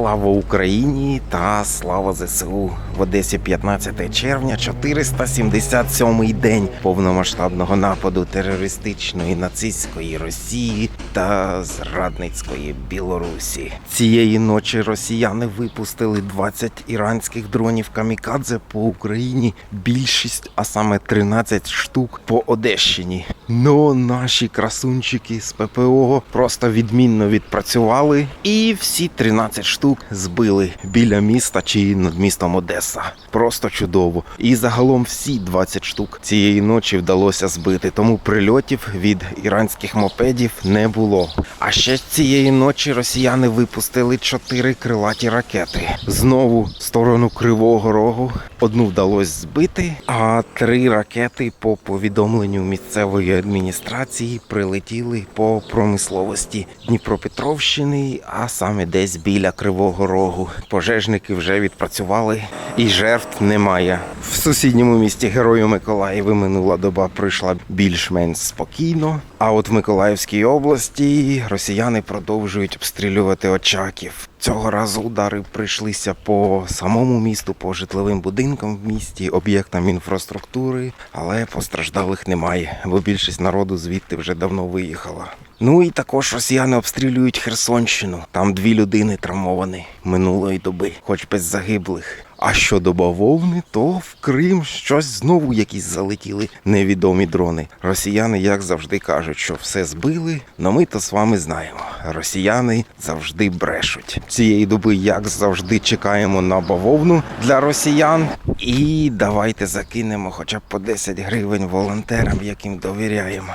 Слава Україні та слава ЗСУ в Одесі 15 червня, 477-й день повномасштабного нападу терористичної нацистської Росії та зрадницької Білорусі. Цієї ночі росіяни випустили 20 іранських дронів камікадзе по Україні. Більшість, а саме 13 штук по Одещині. Ну, наші красунчики з ППО просто відмінно відпрацювали, і всі 13 штук збили біля міста чи над містом Одеса. Просто чудово. І загалом всі 20 штук цієї ночі вдалося збити, тому прильотів від іранських мопедів не було. А ще цієї ночі росіяни випустили 4 крилаті ракети. Знову в сторону Кривого Рогу. Одну вдалося збити, а три ракети по повідомленню місцевої адміністрації прилетіли по промисловості Дніпропетровщини, а саме десь біля Кривого Рогу. Пожежники вже відпрацювали і жертв немає. В сусідньому місті Герою Миколаєві минула доба пройшла більш-менш спокійно. А от в Миколаївській області росіяни продовжують обстрілювати Очаків. Цього разу удари прийшлися по самому місту, по житловим будинкам в місті, об'єктам інфраструктури, але постраждалих немає, бо більшість народу звідти вже давно виїхала. Ну і також росіяни обстрілюють Херсонщину. Там дві людини травмовані минулої доби, хоч без загиблих. А щодо бавовни, то в Крим щось знову якісь залетіли невідомі дрони. Росіяни, як завжди, кажуть, що все збили, но ми то з вами знаємо. Росіяни завжди брешуть. Цієї доби, як завжди, чекаємо на бавовну для росіян. І давайте закинемо хоча б по 10 гривень волонтерам, яким довіряємо.